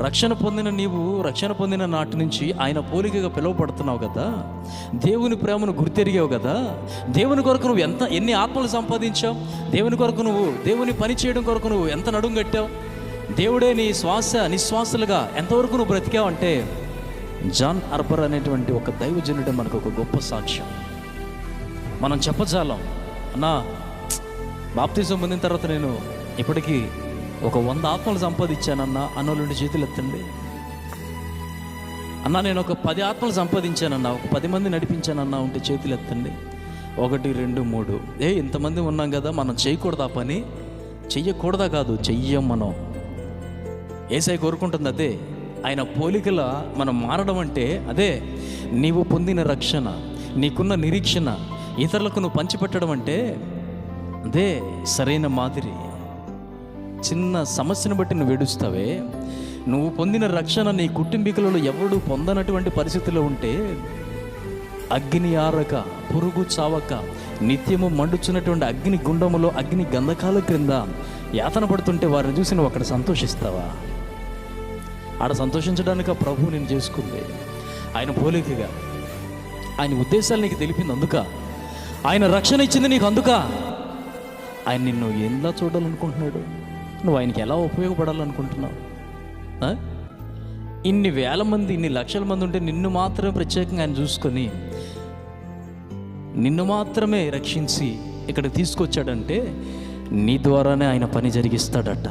రక్షణ పొందిన నీవు రక్షణ పొందిన నాటి నుంచి ఆయన పోలికగా పిలువపడుతున్నావు కదా? దేవుని ప్రేమను గుర్తెరిగావు కదా? దేవుని కొరకు నువ్వు ఎంత ఎన్ని ఆత్మలు సంపాదించావు? దేవుని కొరకు నువ్వు దేవుని పని చేయడం కొరకు నువ్వు ఎంత నడుం కట్టావు? దేవుడే నీ శ్వాస నిశ్వాసలుగా ఎంతవరకు నువ్వు బ్రతికావంటే జాన్ అర్బర్ అనేటువంటి ఒక దైవజనుడు మనకు ఒక గొప్ప సాక్ష్యం. మనం చెప్పజాలం. అన్నా బాప్తిజం పొందిన తర్వాత నేను ఇప్పటికీ ఒక వంద ఆత్మలు సంపాదించానన్నా అన్నోళ్ళుండి చేతులు ఎత్తండి. అన్నా నేను ఒక పది ఆత్మలు సంపాదించానన్నా ఒక పది మంది నడిపించానన్నా ఉంటే చేతులు ఎత్తండి. ఒకటి రెండు మూడు. ఏ ఇంతమంది ఉన్నాం కదా మనం చేయకూడదా పని? చెయ్యకూడదా కాదు చెయ్యం మనం. ఏసై కోరుకుంటుంది అదే ఆయన పోలికల మనం మారడం అంటే అదే నీవు పొందిన రక్షణ నీకున్న నిరీక్షణ ఇతరులకు నువ్వు పంచిపెట్టడం అంటే అదే సరైన మాదిరి. చిన్న సమస్యను బట్టి నువ్వు ఏడుస్తావే. నువ్వు పొందిన రక్షణ నీ కుటుంబీకులలో ఎవడు పొందనటువంటి పరిస్థితిలో ఉంటే అగ్ని ఆరక పురుగు చావక నిత్యము మండుచున్నటువంటి అగ్ని గుండములో అగ్ని గంధకాల క్రింద యాతన పడుతుంటే వారిని చూసి నువ్వు అక్కడ సంతోషిస్తావా? ఆడ సంతోషించడానికి ఆ ప్రభు నేను చేసుకుంది. ఆయన పోలికగా ఆయన ఉద్దేశాలు నీకు తెలిపింది అందుక ఆయన రక్షణ ఇచ్చింది నీకు అందుక ఆయన నిన్ను ఎలా చూడాలనుకుంటున్నాడు? నువ్వు ఆయనకి ఎలా ఉపయోగపడాలనుకుంటున్నావు? ఇన్ని వేల మంది ఇన్ని లక్షల మంది ఉంటే నిన్ను మాత్రమే ప్రత్యేకంగా ఆయన చూసుకొని నిన్ను మాత్రమే రక్షించి ఇక్కడ తీసుకొచ్చాడంటే నీ ద్వారానే ఆయన పని జరిగిస్తాడట.